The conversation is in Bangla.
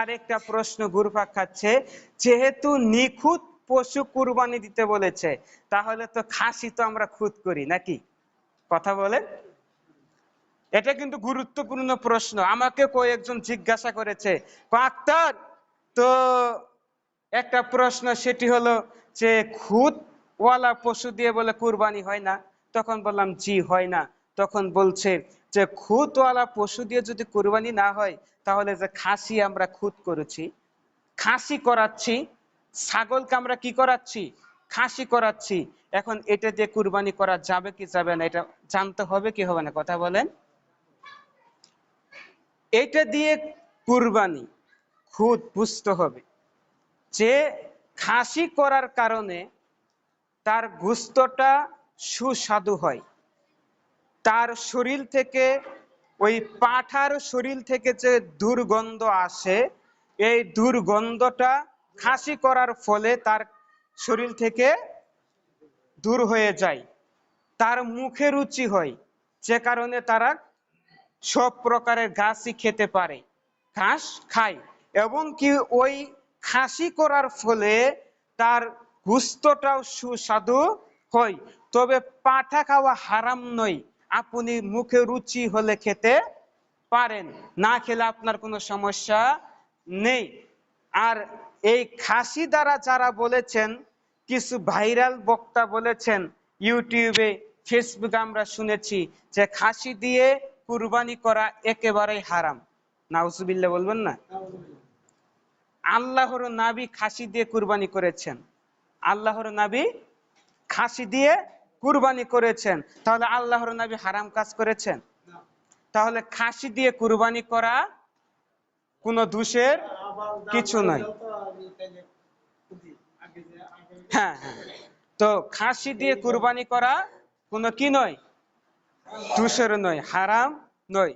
আরেকটা প্রশ্ন ঘুরপাক খাচ্ছে, যেহেতু নিখুঁত পশু কুরবানি দিতে বলেছে, তাহলে তো খাসি তো আমরা খুদ করি, নাকি? কথা বলেন। এটা কিন্তু গুরুত্বপূর্ণ প্রশ্ন। আমাকে কয়েকজন জিজ্ঞাসা করেছে আক্তার, তো একটা প্রশ্ন, সেটি হলো যে খুদ ওয়ালা পশু দিয়ে বলে কুরবানি হয় না? তখন বললাম, জি, হয় না। তখন বলছে যে খুদওয়ালা পশু দিয়ে যদি কুরবানি না হয়, তাহলে যে খাসি আমরা খুদ করেছি, খাসি করাচ্ছি, ছাগলকে আমরা কি করাচ্ছি? খাসি করাচ্ছি। এখন এটা দিয়ে কুরবানি করা যাবে কি যাবে না, এটা জানতে হবে কি হবে না, কথা বলেন। এটা দিয়ে কুরবানি, খুদ বুঝতে হবে। যে খাসি করার কারণে তার গুস্তটা সুস্বাদু হয়। তার শরীর থেকে, ওই পাঠার শরীর থেকে যে দুর্গন্ধ আসে, এই দুর্গন্ধটা খাসি করার ফলে তার শরীর থেকে দূর হয়ে যায়। তার মুখে রুচি হয়, যে কারণে তারা সব প্রকারের ঘাসই খেতে পারে, ঘাস খায়। এবং কি ওই খাসি করার ফলে তার গুস্তটাও সুস্বাদু হয়। তবে পাঠা খাওয়া হারাম নয় আপনি মুখে রুচি হলে খেতে পারেন। না খেলে আপনার কোনো সমস্যা নেই। আর এই খাসি দ্বারা যারা বলেছেন, কিছু ভাইরাল বক্তা বলেছেন, ইউটিউবে, ফেসবুকে আমরা শুনেছি যে খাসি দিয়ে কুরবানি করা একেবারেই হারাম। নাউজুবিল্লাহ বলবেন না? আল্লাহর নাবি খাসি দিয়ে কুরবানি করেছেন। আল্লাহর নাবি খাসি দিয়ে কুরবানি করেছেন, তাহলে আল্লাহর নবী হারাম কাজ করেছেন? তাহলে খাসি দিয়ে কুরবানি করা কোনো দোষের কিছু নয় হ্যাঁ হ্যাঁ। তো খাসি দিয়ে কুরবানি করা কোনো কি নয়? দোষের নয়, হারাম নয়।